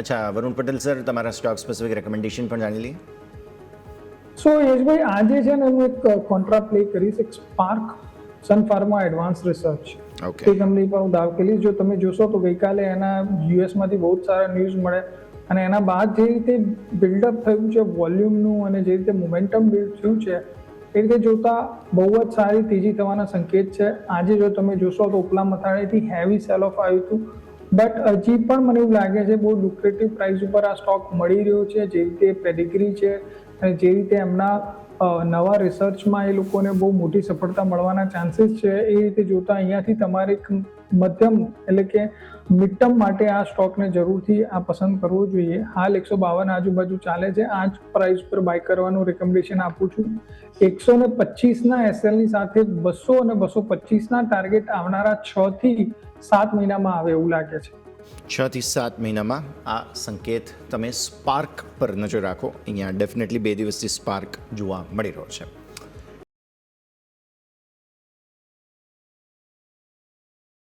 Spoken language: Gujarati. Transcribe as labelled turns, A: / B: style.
A: અચ્છા વરુણ પટેલ સર તમારા સ્ટોક સ્પેસિફિક રેકમેન્ડેશન પણ જાણી લઈએ?
B: સો યશભાઈ આજે છે ને હું એક કોન્ટ્રા પ્લે કરીશ એક SPARC Sun Pharma advance research
A: okay
B: તે કંપની પર હું દાવ કરીશ. જો તમે જોશો તો ગઈકાલે એના યુએસમાંથી બહુ જ સારા ન્યૂઝ મળે. અને એના બાદ જે રીતે બિલ્ડઅપ થયું છે વોલ્યુમનું અને જે રીતે મોમેન્ટમ બિલ્ડ થયું છે એ રીતે જોતા બહુ જ સારી તેજી થવાના સંકેત છે. આજે જો તમે જોશો તો ઉપલા મથાળેથી હેવી સેલ ઓફ આવ્યું હતું. બટ હજી પણ મને એવું લાગે છે બહુ લુક્રેટિવ પ્રાઇસ ઉપર આ સ્ટોક મળી રહ્યો છે જે રીતે પેડિગ્રી છે. અને જે રીતે એમના નવા રિસર્ચમાં એ લોકોને બહુ મોટી સફળતા મળવાના ચાન્સીસ છે, એ રીતે જોતા અહીંયાથી તમારે મધ્યમ એટલે કે મિડ ટર્મ માટે આ સ્ટોકને જરૂરથી આ પસંદ કરવો જોઈએ. હાલ એકસો બાવન આજુબાજુ ચાલે છે. આ જ પ્રાઇસ પર બાય કરવાનું રેકમેન્ડેશન આપું છું. એકસો ને પચીસના એસએલની સાથે બસો અને બસો પચીસના ટાર્ગેટ આવનારા છથી સાત મહિનામાં આવે એવું લાગે છે.
A: છ થી સાત મહિનામાં આ સંકેત તમે સ્પાર્ક પર નજર રાખો. અહીંયા ડેફિનેટલી બે દિવસથી સ્પાર્ક જોવા મળી રહ્યો છે.